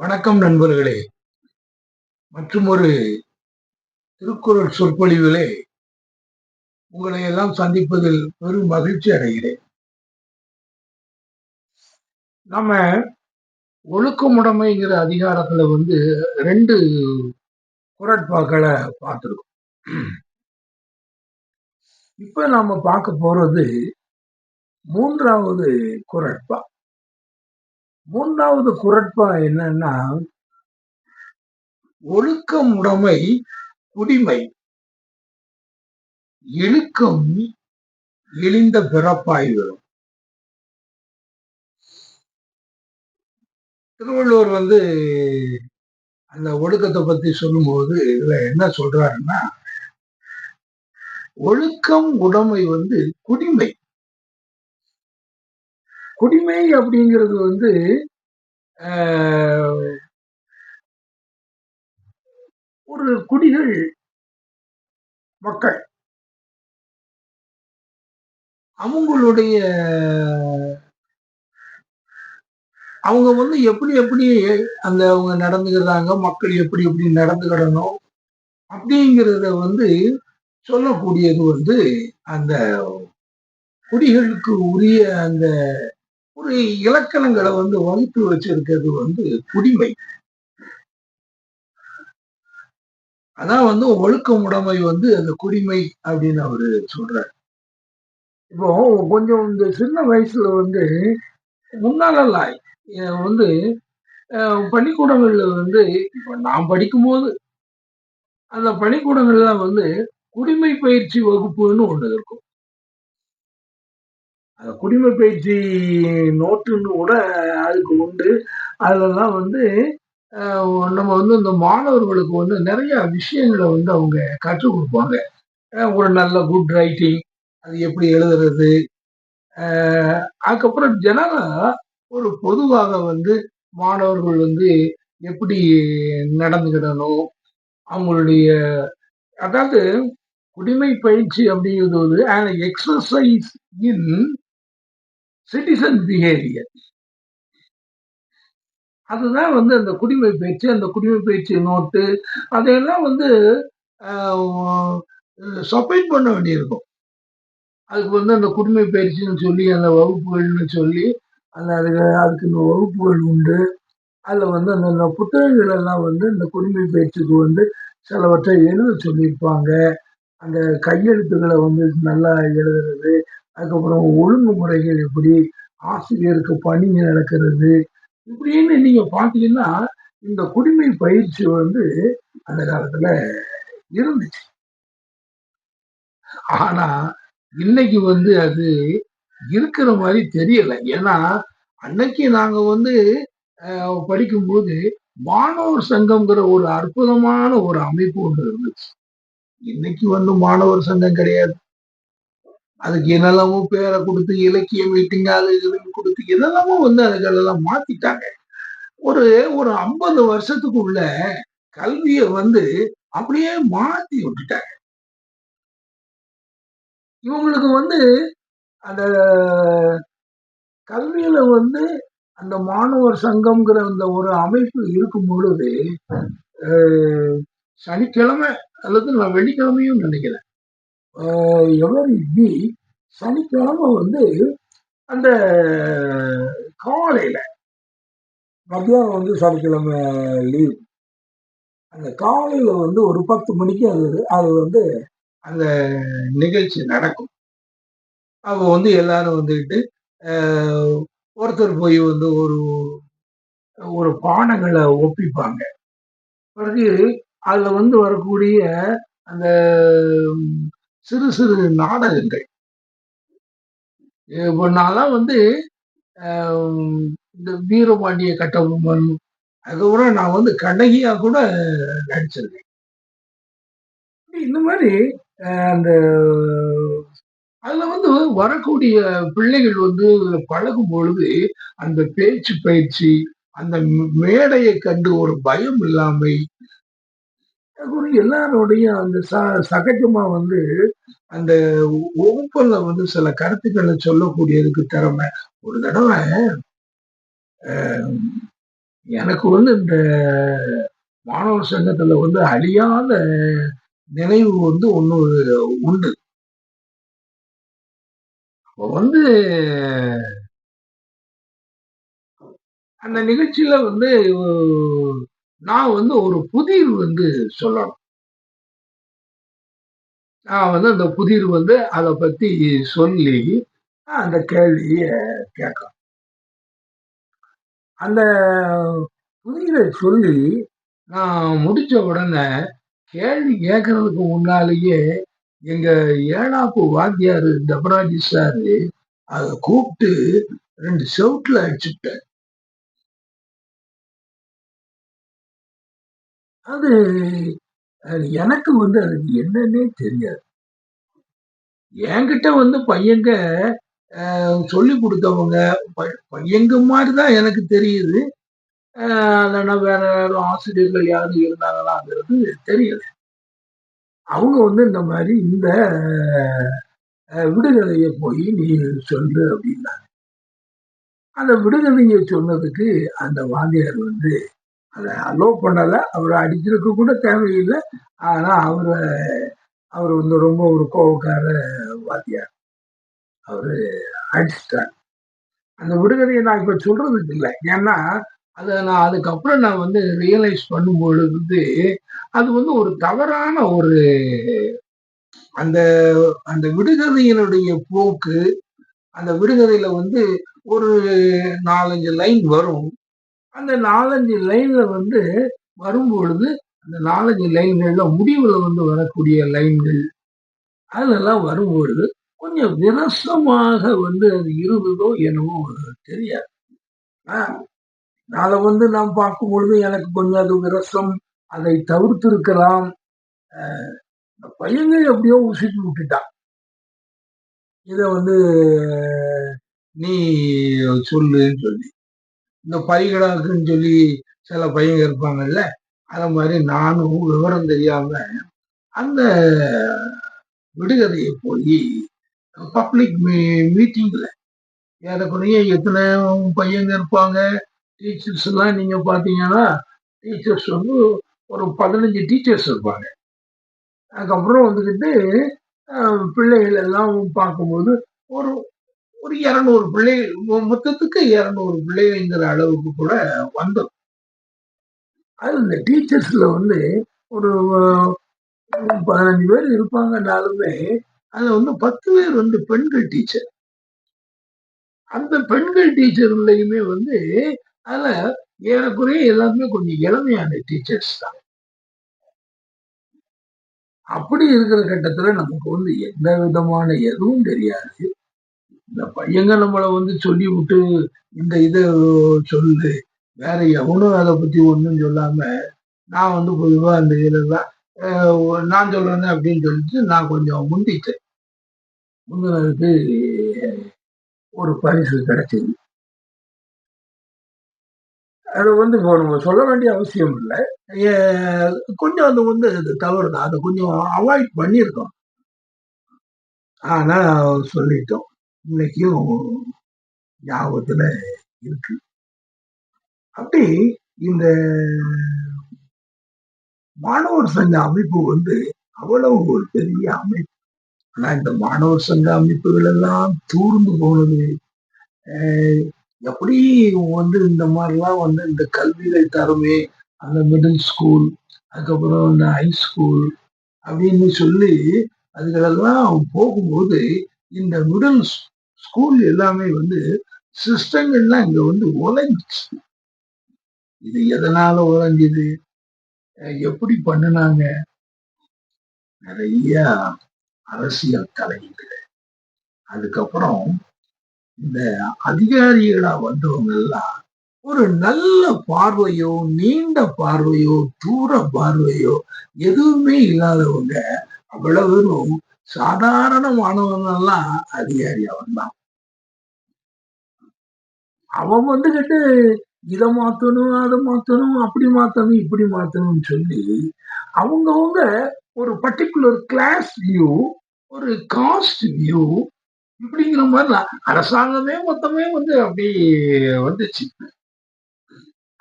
வணக்கம் நண்பர்களே. மற்றும் ஒரு திருக்குறள் சொற்பொழிவிலே உங்களை எல்லாம் சந்திப்பதில் பெரும் மகிழ்ச்சி அடைகிறேன். நம்ம ஒழுக்கமுடைமைங்கிற அதிகாரத்துல வந்து ரெண்டு குரட்பாக்களை பார்த்துருக்கோம். இப்ப நாம பார்க்க போறது மூன்றாவது குரட்பா மூன்றாவது குரட்பா என்னன்னா ஒழுக்கம் உடைமை குடிமை. இழுக்கம் இழிந்த பிறப்பாய் வரும். திருவள்ளுவர் வந்து அந்த ஒழுக்கத்தை பத்தி சொல்லும்போது இதுல என்ன சொல்றாருன்னா ஒழுக்கம் உடைமை வந்து குடிமை. குடிமை அப்படிங்கிறது வந்து ஒரு குடிகள் மக்கள். அவங்களுடைய அவங்க வந்து எப்படி எப்படி அந்த அவங்க நடந்துக்கிறாங்க மக்கள் எப்படி எப்படி நடந்துக்கிடணும் அப்படிங்கிறத வந்து சொல்லக்கூடியது வந்து அந்த குடிகளுக்கு உரிய அந்த இலக்கணங்களை வந்து வகுத்து வச்சிருக்கிறது வந்து குடிமை. அதான் வந்து ஒழுக்கம் உடைமை வந்து அந்த குடிமை அப்படின்னு அவரு சொல்றாரு. இப்போ கொஞ்சம் இந்த சின்ன வயசுல வந்து முன்னாலெல்லாம் வந்து பள்ளிக்கூடங்கள்ல வந்து இப்போ நான் படிக்கும்போது அந்த பள்ளிக்கூடங்கள்ல வந்து குடிமை பயிற்சி வகுப்புன்னு ஒன்று இருக்கும். குடிமை பயிற்சி நோட்டுன்னு கூட அதுக்கு உண்டு. அதெல்லாம் வந்து நம்ம வந்து இந்த மாணவர்களுக்கு வந்து நிறைய விஷயங்களை வந்து அவங்க கற்றுக் கொடுப்பாங்க. ஒரு நல்ல குட் ரைட்டிங் அது எப்படி எழுதுறது. அதுக்கப்புறம் ஜெனரலாக ஒரு பொதுவாக வந்து மாணவர்கள் வந்து எப்படி நடந்துக்கிடணும். அவங்களுடைய அதாவது குடிமை பயிற்சி அப்படிங்கிறது வந்து எக்ஸசைஸ் இன் சிட்டிசன் பிஹேவியர் அதுதான் வந்து அந்த குடிமை பயிற்சி அந்த குடிமை பயிற்சி நோட்டு அதையெல்லாம் வந்து சப்மிட் பண்ண வேண்டியிருக்கும். அதுக்கு வந்து அந்த குடிமை பயிற்சின்னு சொல்லி அந்த வகுப்புகள்னு சொல்லி அந்த அதுக்கு அதுக்கு இந்த வகுப்புகள் உண்டு. அதில் வந்து அந்த புத்தகங்கள் எல்லாம் வந்து இந்த குடிமை பயிற்சிக்கு வந்து சிலவற்றை எழுத சொல்லியிருப்பாங்க. அந்த கையெழுத்துக்களை வந்து நல்லா எழுதுறது அதுக்கப்புறம் ஒழுங்குமுறைகள் எப்படி ஆசிரியருக்கு பணி நடக்கிறது இப்படின்னு நீங்க பாத்தீங்கன்னா இந்த குடிமை பயிற்சி வந்து அந்த காலத்துல இருந்துச்சு. ஆனா இன்னைக்கு வந்து அது இருக்கிற மாதிரி தெரியல. ஏன்னா அன்னைக்கு நாங்க வந்து படிக்கும்போது மாணவர் சங்கம்ங்கிற ஒரு அற்புதமான ஒரு அமைப்பு ஒன்று இருந்துச்சு. இன்னைக்கு வந்து மாணவர் சங்கம் கிடையாது. அதுக்கு என்னெல்லாமோ பேரை கொடுத்து இலக்கிய மீட்டிங் அது இதுன்னு கொடுத்து என்னெல்லாமோ வந்து அதுகளெல்லாம் மாத்திட்டாங்க. ஒரு ஒரு ஐம்பது வருஷத்துக்குள்ள கல்வியை வந்து அப்படியே மாத்தி விட்டுட்டாங்க. இவங்களுக்கு வந்து அந்த கல்வியில வந்து அந்த மாணவர் சங்கம்ங்கிற அந்த ஒரு அமைப்பு இருக்கும் பொழுது சனிக்கிழமை அல்லது நான் வெள்ளிக்கிழமையும் நினைக்கிறேன். எவரி பி சனிக்கிழமை வந்து அந்த காலையில் மத்தியானம் வந்து சனிக்கிழமை லீவ் அந்த காலையில் வந்து ஒரு பத்து மணிக்கு அது அது வந்து அந்த நிகழ்ச்சி நடக்கும். அப்போ வந்து எல்லாரும் வந்துக்கிட்டு ஒருத்தர் போய் வந்து ஒரு ஒரு பானைகளை ஒப்பிப்பாங்க. பிறகு அதில் வந்து வரக்கூடிய அந்த சிறு சிறு நாடகங்கள். இப்போ நான்லாம் வந்து இந்த வீரபாண்டிய கட்டபொம்மன் அதுக்கப்புறம் நான் வந்து கண்ணகியா கூட நடிச்சிருக்கேன். இந்த மாதிரி அந்த அதுல வந்து வரக்கூடிய பிள்ளைகள் வந்து பழகும் பொழுது அந்த பேச்சு பயிற்சி அந்த மேடையை கண்டு ஒரு பயம் இல்லாமை எல்லாருடைய அந்த ச சகஜமா வந்து அந்த ஒவ்வொன்றில் வந்து சில கருத்துக்களை சொல்லக்கூடியதுக்கு திறமை ஒரு தடவை எனக்கு வந்து இந்த மாணவர் சங்கத்துல வந்து அழியாத நினைவு வந்து ஒன்று உண்டு. அப்போ வந்து அந்த நிகழ்ச்சியில வந்து நான் வந்து ஒரு புதிர் வந்து சொல்லணும். நான் வந்து அந்த புதிர் வந்து அத பத்தி சொல்லி, அந்த கேள்விய கேட்கணும். அந்த புதிரை சொல்லி நான் முடிச்ச உடனே கேள்வி கேட்கறதுக்கு முன்னாலேயே எங்க ஏழாப்பு வாத்தியாரு டபராஜி சாரு அத கூப்பிட்டு ரெண்டு செவுட்டுல அடிச்சுட்டேன் அது எனக்கு வந்து அது என்னன்னே தெரியாது. என்கிட்ட வந்து பையங்க சொல்லி கொடுத்தவங்க பையங்க மாதிரி தான் எனக்கு தெரியுது. இல்லைன்னா வேற யாரும் ஆசிரியர்கள் யாரும் இருந்தாங்களாங்கிறது தெரியல. அவங்க வந்து இந்த மாதிரி இந்த விடுதலையை போய் நீ சொல்லு அப்படின்னாங்க. அந்த விடுதலையை சொன்னதுக்கு அந்த வாந்தியார் வந்து அதை அலோவ் பண்ணலை. அவரை அடிக்கிறதுக்கு கூட தேவையில்லை. ஆனால் அவரை அவர் வந்து ரொம்ப ஒரு கோபக்கார வாத்தியார். அவர் அடிச்சிட்டார். அந்த விடுதலையை நான் இப்போ சொல்றதுக்கு இல்லை. ஏன்னா அதை நான் அதுக்கப்புறம் நான் வந்து ரியலைஸ் பண்ணும் பொழுது அது வந்து ஒரு தவறான ஒரு அந்த அந்த விடுகதையினுடைய போக்கு அந்த விடுகதையில வந்து ஒரு நாலஞ்சு லைன் வரும். அந்த நாலஞ்சு லைன்ல வந்து வரும்பொழுது அந்த நாலஞ்சு லைன்கள்ல முடிவுல வந்து வரக்கூடிய லைன்கள் அதெல்லாம் வரும்பொழுது கொஞ்சம் விரசமாக வந்து அது இருந்ததோ என்னவோ தெரியாது. அதை வந்து நாம் பார்க்கும் பொழுது எனக்கு கொஞ்சம் அது விரசம் அதை தவிர்த்திருக்கலாம். பையங்க எப்படியோ உசிட்டு விட்டுட்டான். இதை வந்து நீ சொல்லுன்னு சொல்லி. இந்த பரிகடாக்குன்னு சொல்லி சில பையங்க இருப்பாங்கல்ல அத மாதிரி நானும் விவரம் தெரியாம அந்த விடுகதையை போய் பப்ளிக் மீ மீட்டிங்ல ஏறக்குறைய எத்தனை பையங்க இருப்பாங்க டீச்சர்ஸ் எல்லாம் நீங்க பாத்தீங்கன்னா டீச்சர்ஸ் வந்து ஒரு பதினஞ்சு டீச்சர்ஸ் இருப்பாங்க. அதுக்கப்புறம் வந்துக்கிட்டு பிள்ளைகள் எல்லாம் பார்க்கும்போது ஒரு ஒரு இரநூறு பிள்ளைகள் மொத்தத்துக்கு இரநூறு பிள்ளைகள்ங்கிற அளவுக்கு கூட வந்தோம் அது இந்த டீச்சர்ஸ்ல வந்து ஒரு பதினஞ்சு பேர் இருப்பாங்கனாலுமே அதுல வந்து பத்து பேர் வந்து பெண்கள் டீச்சர். அந்த பெண்கள் டீச்சர்லையுமே வந்து அதுல ஏறக்குறைய எல்லாருமே கொஞ்சம் இளமையான டீச்சர்ஸ் தான். அப்படி இருக்கிற கட்டத்துல நமக்கு வந்து எந்த விதமான எதுவும் தெரியாது. இந்த பையங்க நம்மளை வந்து சொல்லி விட்டு இந்த இதை சொல்லு. வேற எவனும் அதை பத்தி ஒன்றும் சொல்லாம நான் வந்து பொதுவா அந்த இதெல்லாம் நான் சொல்றேன் அப்படின்னு சொல்லிட்டு நான் கொஞ்சம் முந்திட்டேன். முந்தினதுக்கு ஒரு பரிசு கிடைச்சது. அது வந்து இப்போ நம்ம சொல்ல வேண்டிய அவசியம் இல்லை. கொஞ்சம் அது வந்து அது தவறு தான் அதை கொஞ்சம் அவாய்ட் பண்ணியிருக்கோம். ஆனால் சொல்லிட்டோம். இன்னைக்கும் ஞாபகத்துல இருக்கு. அப்படி இந்த மாணவர் சங்க அமைப்பு வந்து அவ்வளவு ஒரு பெரிய அமைப்பு. ஆனா இந்த மாணவர் சங்க அமைப்புகள் எல்லாம் தூர்ந்து போனது எப்படி வந்து இந்த மாதிரிலாம் வந்து இந்த கல்விகள் தரமே அந்த மிடில் ஸ்கூல் அதுக்கப்புறம் இந்த ஹை ஸ்கூல் அப்படின்னு சொல்லி அதுகளெல்லாம் போகும்போது இந்த மிடில் ஸ்கூல் எல்லாமே வந்து சிஸ்டங்கள்லாம் இங்க வந்து உழைஞ்சிச்சு இது எதனால உழைஞ்சது எப்படி பண்ணினாங்க? நிறைய அரசியல் தலையீடு அதுக்கப்புறம் இந்த அதிகாரிகளா வந்தவங்க எல்லாம் ஒரு நல்ல பார்வையோ நீண்ட பார்வையோ தூர பார்வையோ எதுவுமே இல்லாதவங்க அவ்வளவு சாதாரணமானவங்கெல்லாம் எல்லாம் அவன் வந்தான் அவன் வந்துகிட்டு இதை மாத்தணும் அதை மாத்தணும் அப்படி மாத்தணும் இப்படி மாத்தணும்னு சொல்லி அவங்கவுங்க ஒரு பர்டிகுலர் கிளாஸ் வியூ ஒரு காஸ்ட் வியூ இப்படிங்கிற மாதிரி அரசாங்கமே மொத்தமே வந்து அப்படி வந்துச்சு.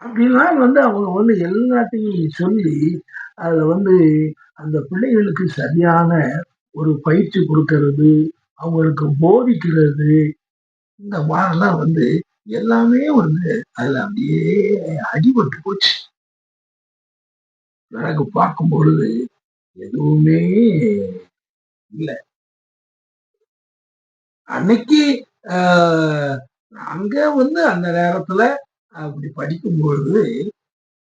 அப்படின்னா வந்து அவங்க வந்து எல்லாத்தையும் சொல்லி அதுல வந்து அந்த பிள்ளைகளுக்கு சரியான ஒரு பயிற்சி கொடுக்கறது அவங்களுக்கு போதிக்கிறது இந்த மாதிரிலாம் வந்து எல்லாமே வந்து அதுல அப்படியே அடிபட்டு போச்சு. பிறகு பார்க்கும் பொழுது எதுவுமே இல்லை. அன்னைக்கு அங்க வந்து அந்த நேரத்துல அப்படி படிக்கும் பொழுது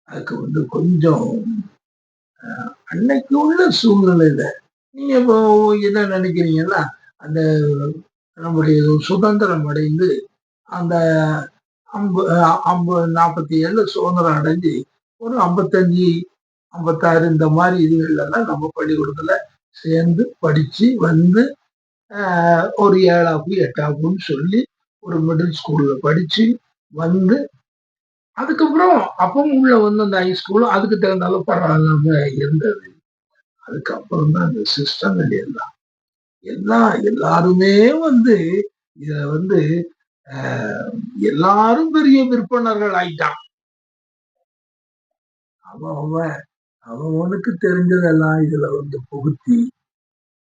அதுக்கு வந்து கொஞ்சம் அன்னைக்கு உள்ள சூழ்நிலையில நீங்க இப்போ என்ன நினைக்கிறீங்கன்னா அந்த நம்முடைய சுதந்திரம் அடைந்து அந்த ஐம்பது ஐம்பது நாற்பத்தி ஏழு சுதந்திரம் அடைஞ்சு ஒரு ஐம்பத்தஞ்சு ஐம்பத்தாறு இந்த மாதிரி இதுகள்லாம் நம்ம பள்ளிக்கூடத்துல சேர்ந்து படிச்சு வந்து ஒரு ஏழாப்பு எட்டாப்புன்னு சொல்லி ஒரு மிடில் ஸ்கூல்ல படிச்சு வந்து அதுக்கப்புறம் அப்பவும் உள்ள வந்து அந்த ஹை ஸ்கூலும் அதுக்கு தகுந்தாலும் பரவாயில்லாம இருந்தது. அதுக்கப்புறம் தான் அந்த சிஸ்டங்கள் எல்லாம். எல்லாம் எல்லாருமே வந்து இத வந்து எல்லாரும் பெரிய விற்பனர்கள் ஆயிட்டான். அவன் அவன் அவனுக்கு தெரிஞ்சதெல்லாம் இதுல வந்து புகுத்தி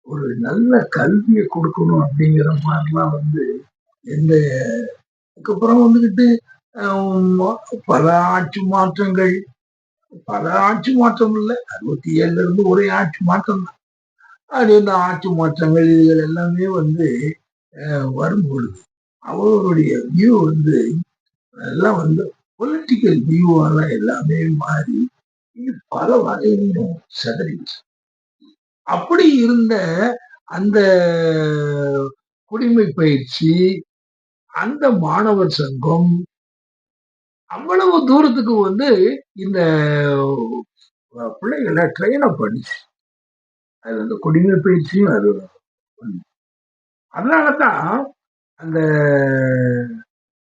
ஒரு நல்ல கல்வியை கொடுக்கணும் அப்படிங்கிற மாதிரிலாம் வந்து எந்த அதுக்கப்புறம் வந்துக்கிட்டு பல ஆட்சி மாற்றங்கள் பல ஆட்சி மாற்றம் இல்லை. அறுபத்தி ஏழுல இருந்து ஒரே ஆட்சி மாற்றம் தான். அது இந்த ஆட்சி மாற்றங்கள்? இதுகள் எல்லாமே வந்து வரும் பொழுது அவருடைய வியூ வந்து எல்லாம் வந்து பொலிட்டிக்கல் வியூவால எல்லாமே மாறி பல வகையிலும் செதறிச்சு அப்படி இருந்த அந்த குடிமை பயிற்சி அந்த மாணவர் சங்கம் அவ்வளவு தூரத்துக்கு வந்து இந்த பிள்ளைகளை ட்ரெயின் அப் பண்ணிச்சு அது வந்து குடிமை பயிற்சியும் அது அதனால தான் அந்த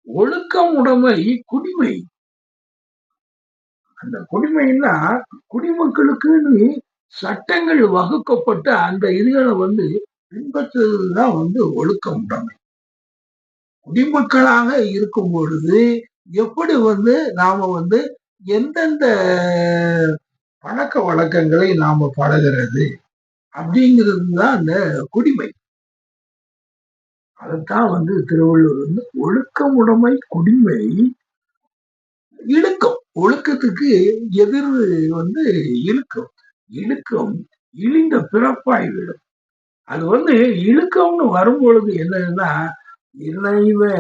ஒழுக்கம் உடைமை குடிமை. அந்த குடிமைன்னா குடிமக்களுக்குன்னு சட்டங்கள் வகுக்கப்பட்ட அந்த இதுகளை வந்து பின்பற்றுறதுதான் வந்து ஒழுக்கம் உடைமை. குடிமக்களாக இருக்கும் பொழுது எப்படி வந்து நாம வந்து எந்தெந்த பழக்க வழக்கங்களை நாம பழகிறது அப்படிங்கிறது தான் அந்த குடிமை. அதைத்தான் வந்து திருவள்ளுவர் வந்து ஒழுக்கமுடைமை குடிமை இழுக்கம் ஒழுக்கத்துக்கு எதிர் வந்து இழுக்கம். இழுக்கம் இழிந்த பிறப்பாய் விடும். அது வந்து இழுக்கம்னு வரும் பொழுது என்னன்னா இணைவே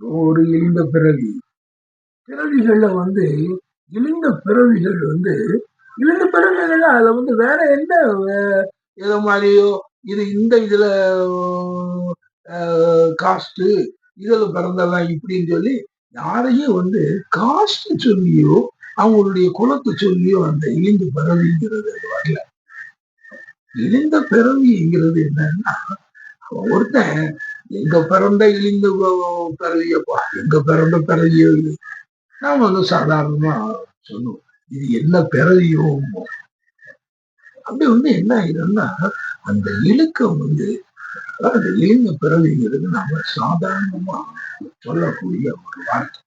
ஒரு இழிந்த பிறவி. பிறவிகள்ல வந்து இழிந்த பிறவிகள் வந்து இழிந்த பிறவிகள் அதுல வந்து வேற என்ன இத மாதிரியோ இது இந்த இதுல காஸ்ட் இதுல பிறந்தவன் இப்படின்னு சொல்லி யாரையும் வந்து காஸ்ட் சொல்லியோ அவங்களுடைய குலத்தை சொல்லியோ அந்த இழிந்த பிறவிங்கிறது வரல. இழிந்த பிறவிங்கிறது என்னன்னா ஒருத்தன் எங்க பிறந்த இழிந்த பிறவியப்பா எங்க பிறந்த பிறவியோ நாம வந்து சாதாரணமா சொல்லுவோம். இது என்ன பிறவியோ அப்படி வந்து என்ன ஆயிடும்னா அந்த இழுக்கம் வந்து அந்த இழிந்த பிறவிங்கிறது நாம சாதாரணமா சொல்லக்கூடிய ஒரு வார்த்தை.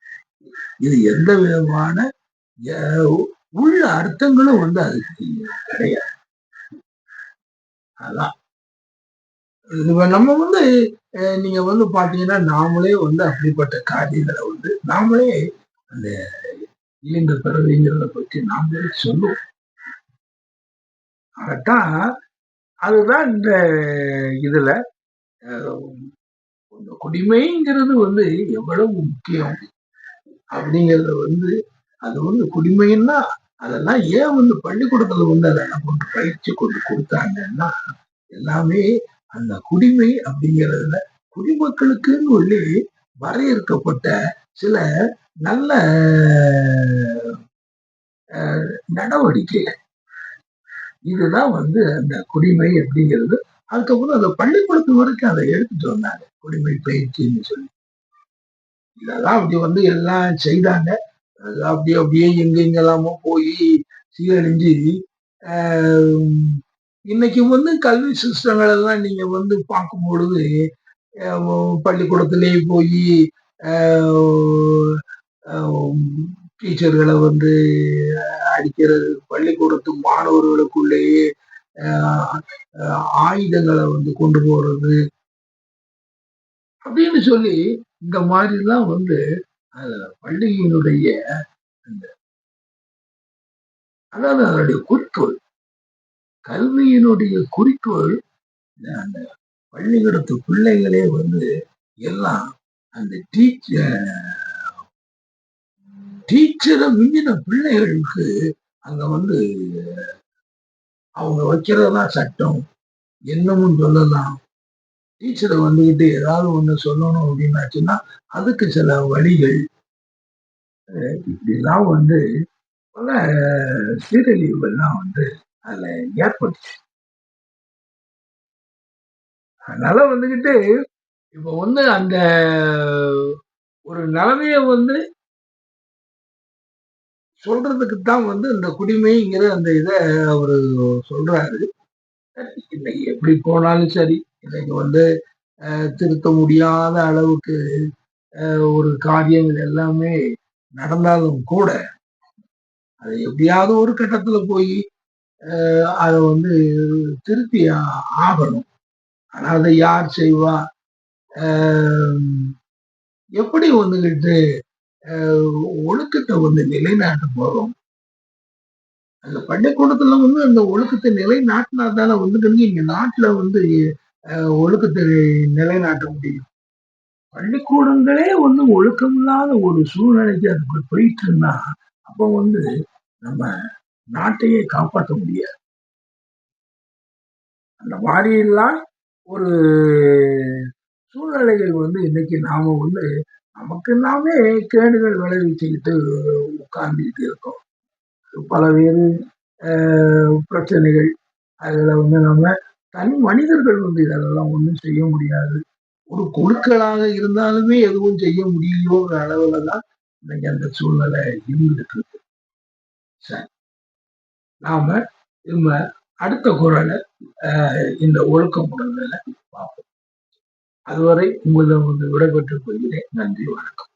இது எந்த விதமான உள்ள அர்த்தங்களும் வந்து அதுக்கு கிடையாது. அதான். நம்ம வந்து நீங்க வந்து பாத்தீங்கன்னா நாமளே வந்து அப்படிப்பட்ட காரியங்களை வந்து நாமளே அந்த இயங்க பிறவிங்கிறத பற்றி நாமளே சொல்லுவோம். அதான் அதுதான் இந்த இதுல குடிமைங்கிறது வந்து எவ்வளவு முக்கியம் அப்படிங்கிறத வந்து அது வந்து குடிமைன்னா அதெல்லாம் ஏன் வந்து பள்ளிக்கூடத்துல வந்து அதெல்லாம் கொண்டு பயிற்சி கொண்டு கொடுத்தாங்கன்னா எல்லாமே அந்த குடிமை அப்படிங்கிறதுல குடிமக்களுக்குன்னு சொல்லி வரையறுக்கப்பட்ட சில நல்ல நடவடிக்கைகள். இதுதான் வந்து அந்த குடிமை அப்படிங்கிறது. அதுக்கப்புறம் அந்த பள்ளிக்கூடத்து வரைக்கும் அதை எடுத்துட்டு வந்தாங்க. குடிமை பயிற்சின்னு சொல்லி. இதெல்லாம் அப்படி வந்து எல்லாம் செய்தாங்க. அப்படியே அப்படியே எங்க எங்கெல்லாமோ போய் சீரழிஞ்சு இன்னைக்கு வந்து கல்வி சிஸ்டங்கள் எல்லாம் நீங்க வந்து பார்க்கும் பொழுது பள்ளிக்கூடத்திலேயே போய் டீச்சர்களை வந்து அடிக்கிறது பள்ளிக்கூடத்து மாணவர்களுக்குள்ளேயே ஆஹ், ஆயுதங்களை வந்து கொண்டு போறது அப்படின்னு சொல்லி இந்த மாதிரிலாம் வந்து அஹ், பள்ளியினுடைய அதாவது அதனுடைய குறிக்கோள். கல்வியினுடைய குறிக்கோள் அந்த பள்ளிக்கூடத்து பிள்ளைகளே வந்து எல்லாம் அந்த டீச்சர் டீச்சரை மிஞ்சின பிள்ளைகளுக்கு அங்க வந்து அவங்க வைக்கிறதெல்லாம் சட்டம் என்னமும் சொல்லலாம். டீச்சரை வந்துகிட்டு ஏதாவது ஒண்ணு சொல்லணும் அப்படின்னாச்சுன்னா அதுக்கு சில வழிகள். அஹ் இப்படிலாம் வந்து பல சீரழிவுகள்லாம் வந்து அதுல ஏற்பட்டுச்சு. அதனால வந்துகிட்டு இப்ப வந்து அந்த ஒரு நிலைமைய வந்து சொல்றதுக்கு தான் வந்து இந்த குடிமைங்கிற அந்த இதை அவரு சொல்றாரு. இன்னைக்கு எப்படி போனாலும் சரி இன்னைக்கு வந்து அஹ், திருத்த முடியாத அளவுக்கு ஒரு காரியங்கள் எல்லாமே நடந்தாலும் கூட அது எப்படியாவது ஒரு கட்டத்துல போய் அதை வந்து திருத்தி ஆகணும் ஆனா அதை யார் செய்வா? எப்படி வந்துகிட்டு ஒழுக்கத்தை வந்து நிலைநாட்ட போறோம்? அந்த பள்ளிக்கூடத்துல வந்து அந்த ஒழுக்கத்தை நிலைநாட்டினா தானே வந்துட்டு இங்க நாட்டுல வந்து ஒழுக்கத்தை நிலைநாட்ட முடியும். பள்ளிக்கூடங்களே வந்து ஒழுக்கமில்லாத ஒரு சூழ்நிலைக்கு அதுக்குள்ள போயிட்டு இருந்தா அப்போ வந்து நம்ம நாட்டையே காப்பாற்ற முடியாது. அந்த மாதிரியெல்லாம் ஒரு சூழ்நிலைகள் வந்து இன்னைக்கு நாம வந்து நமக்கு நாமே கேடுகள் விளைவிச்சுக்கிட்டு உட்கார்ந்துக்கிட்டு இருக்கோம். பலவேறு பிரச்சனைகள் அதில் வந்து நம்ம தனி மனிதர்கள் வந்து இதெல்லாம் ஒன்றும் செய்ய முடியாது. ஒரு குழுக்களாக இருந்தாலுமே எதுவும் செய்ய முடியலையோங்கிற அளவில் தான் இன்னைக்கு அந்த சூழ்நிலை இருந்துட்டு இருக்கு. சரி. நாம நம்ம அடுத்த குரலை அஹ், இந்த ஒழுக்கம் முறைகளை பார்ப்போம். அதுவரை உங்களிடம் வந்து விடைபெற்றுக் கொள்கிறேன். நன்றி வணக்கம்.